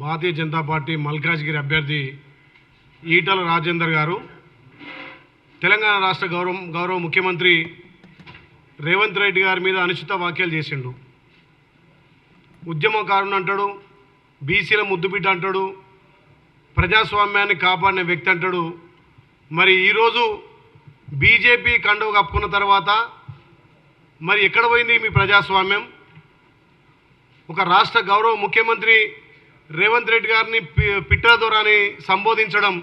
Bharatiya Janata party Malkajgiri అభ్యర్థి ఈటల రాజేందర్ గారు తెలంగాణ రాష్ట్ర గౌరవ గౌరవ ముఖ్యమంత్రి రేవంత్ రెడ్డి గారి మీద అనుచిత వ్యాఖ్యలు చేసిండు. ఉద్యమకారుని అంటాడు బీసీల ముద్దుబిడ్డ అంటాడు ప్రజాస్వామ్యాన్ని కాపాడిన వ్యక్తి అంటాడు. మరి ఈరోజు బీజేపీ కండువ కప్పుకున్న తర్వాత మరి ఎక్కడ పోయింది మీ ప్రజాస్వామ్యం? ఒక రాష్ట్ర గౌరవ ముఖ్యమంత్రి రేవంత్ రెడ్డి గారిని పి- పిట్టల దొరని సంబోధించడం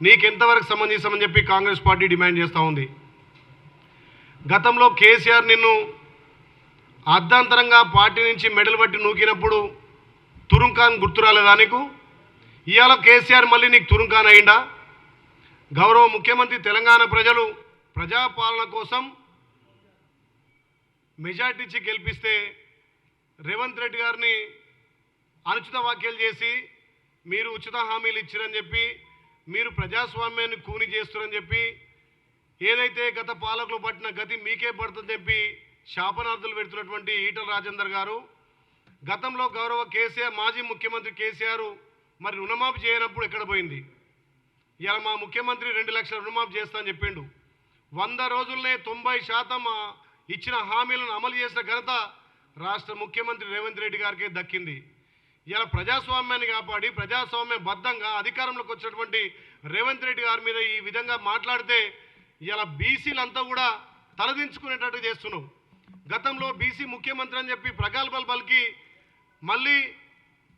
నీకెంతవరకు సంబంధించమని చెప్పి కాంగ్రెస్ పార్టీ డిమాండ్ చేస్తూ ఉంది. గతంలో కేసీఆర్ నిన్ను అర్ధాంతరంగా పార్టీ నుంచి మెడలు పట్టి నూకినప్పుడు తురుంకాన్ గుర్తు రాలేదా నీకు? ఇవాళ కేసీఆర్ మళ్ళీ నీకు తురుంకాన్ అయిందా గౌరవ ముఖ్యమంత్రి తెలంగాణ ప్రజలు ప్రజాపాలన కోసం మెజార్టీ ఇచ్చి గెలిపిస్తే రేవంత్ రెడ్డి గారిని అనుచిత వ్యాఖ్యలు చేసి మీరు ఉచిత హామీలు ఇచ్చిరని చెప్పి మీరు ప్రజాస్వామ్యాన్ని కూని చేస్తున్నారని చెప్పి ఏదైతే గత పాలకులు పట్టిన గతి మీకే పడుతుందని చెప్పి శాపనార్థులు పెడుతున్నటువంటి ఈటల రాజేందర్ గారు గతంలో గౌరవ కేసీఆర్ మాజీ ముఖ్యమంత్రి కేసీఆర్ మరి రుణమాఫీ చేయనప్పుడు ఎక్కడ పోయింది? ఇలా మా ముఖ్యమంత్రి రెండు లక్షల రుణమాఫీ చేస్తానని చెప్పిండు. వంద రోజుల్నే తొంభై శాతం ఇచ్చిన హామీలను అమలు చేసిన ఘనత రాష్ట్ర ముఖ్యమంత్రి రేవంత్ రెడ్డి గారికి దక్కింది. ఇలా ప్రజాస్వామ్యాన్ని కాపాడి ప్రజాస్వామ్య బద్ధంగా అధికారంలోకి వచ్చినటువంటి రేవంత్ రెడ్డి గారి మీద ఈ విధంగా మాట్లాడితే ఇలా బీసీలంతా కూడా తలదించుకునేటట్టు చేస్తున్నావు గతంలో బీసీ ముఖ్యమంత్రి అని చెప్పి ప్రగల్భాలు పలికి మళ్ళీ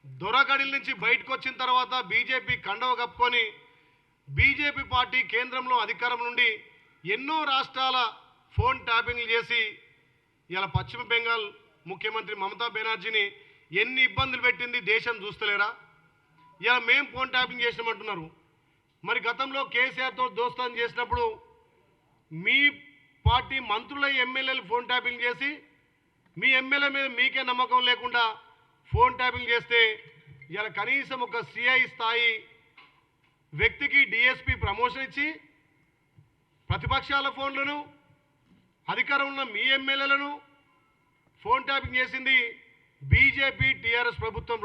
దొరగడిల నుంచి బయటకు వచ్చిన తర్వాత బీజేపీ కండవ కప్పుకొని బీజేపీ పార్టీ కేంద్రంలో అధికారం నుండి ఎన్నో రాష్ట్రాల ఫోన్ ట్యాపింగ్లు చేసి ఇలా పశ్చిమ బెంగాల్ ముఖ్యమంత్రి మమతా బెనర్జీని ఎన్ని ఇబ్బందులు పెట్టింది దేశం చూస్తలేరా? ఇలా మేం ఫోన్ ట్యాపింగ్ చేసినామంటున్నారు. మరి గతంలో కేసీఆర్తో దోస్తాన్ చేసినప్పుడు మీ పార్టీ మంత్రుల ఎమ్మెల్యేలు ఫోన్ ట్యాపింగ్ చేసి మీ ఎమ్మెల్యే మీద మీకే నమ్మకం లేకుండా ఫోన్ ట్యాపింగ్ చేస్తే ఇలా కనీసం ఒక సిఐ స్థాయి వ్యక్తికి డిఎస్పి ప్రమోషన్ ఇచ్చి ప్రతిపక్షాల ఫోన్లను అధికారం ఉన్న మీ ఎమ్మెల్యేలను ఫోన్ ట్యాపింగ్ చేసింది బీజేపీ టీఆర్ఎస్ ప్రభుత్వం